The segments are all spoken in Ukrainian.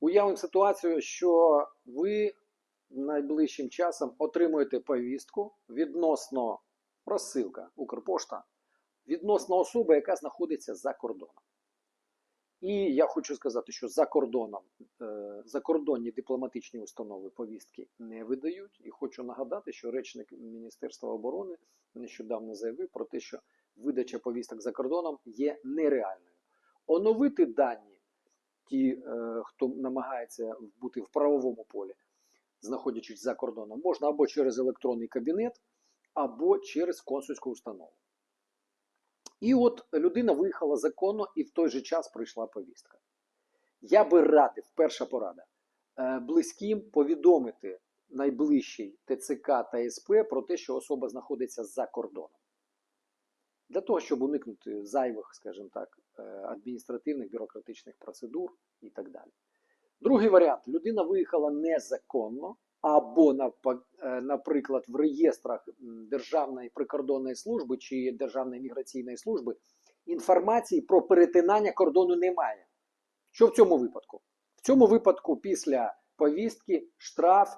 Уявимо ситуацію, що ви найближчим часом отримуєте повістку відносно розсилка Укрпошта відносно особи, яка знаходиться за кордоном. І я хочу сказати, що за кордоном е, закордонні дипломатичні установи повістки не видають. І хочу нагадати, що речник Міністерства оборони нещодавно заявив про те, що видача повісток за кордоном є нереальною. Оновити дані, ті, е, хто намагається бути в правовому полі, знаходячись за кордоном, можна або через електронний кабінет, або через консульську установу. І от людина виїхала законно і в той же час прийшла повістка. Я би радив, перша порада, е, близьким повідомити найближчий ТЦК та СП про те, що особа знаходиться за кордоном. Для того, щоб уникнути зайвих, скажімо так, е, адміністративних бюрократичних процедур і так далі. Другий варіант: людина виїхала незаконно, або, е, наприклад, в реєстрах Державної прикордонної служби чи Державної міграційної служби інформації про перетинання кордону немає. Що в цьому випадку? В цьому випадку після повістки штраф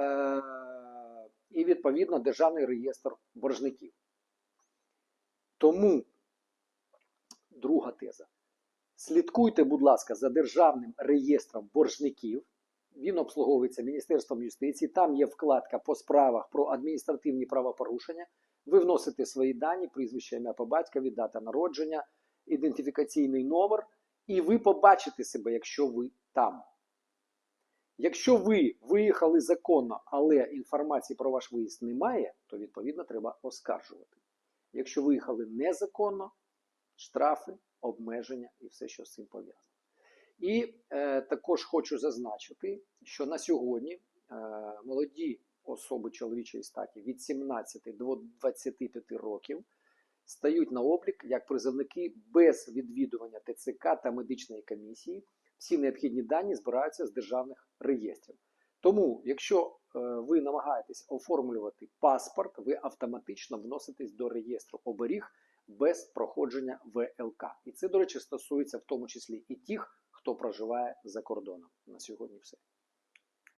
е- і відповідно державний реєстр боржників. Тому друга теза. Слідкуйте, будь ласка, за державним реєстром боржників. Він обслуговується Міністерством юстиції. Там є вкладка по справах про адміністративні правопорушення. Ви вносите свої дані, прізвище, ім'я по батькові, дата народження, ідентифікаційний номер, і ви побачите себе, якщо ви там. Якщо ви виїхали законно, але інформації про ваш виїзд немає, то відповідно треба оскаржувати. Якщо виїхали незаконно, штрафи, обмеження і все, що з цим пов'язано. І е, також хочу зазначити, що на сьогодні е, молоді особи чоловічої статі від 17 до 25 років стають на облік як призовники без відвідування ТЦК та медичної комісії. Всі необхідні дані збираються з державних реєстрів. Тому, якщо е, ви намагаєтесь оформлювати паспорт, ви автоматично вноситесь до реєстру оберіг без проходження ВЛК. І це, до речі, стосується в тому числі і тих, хто проживає за кордоном. На сьогодні все.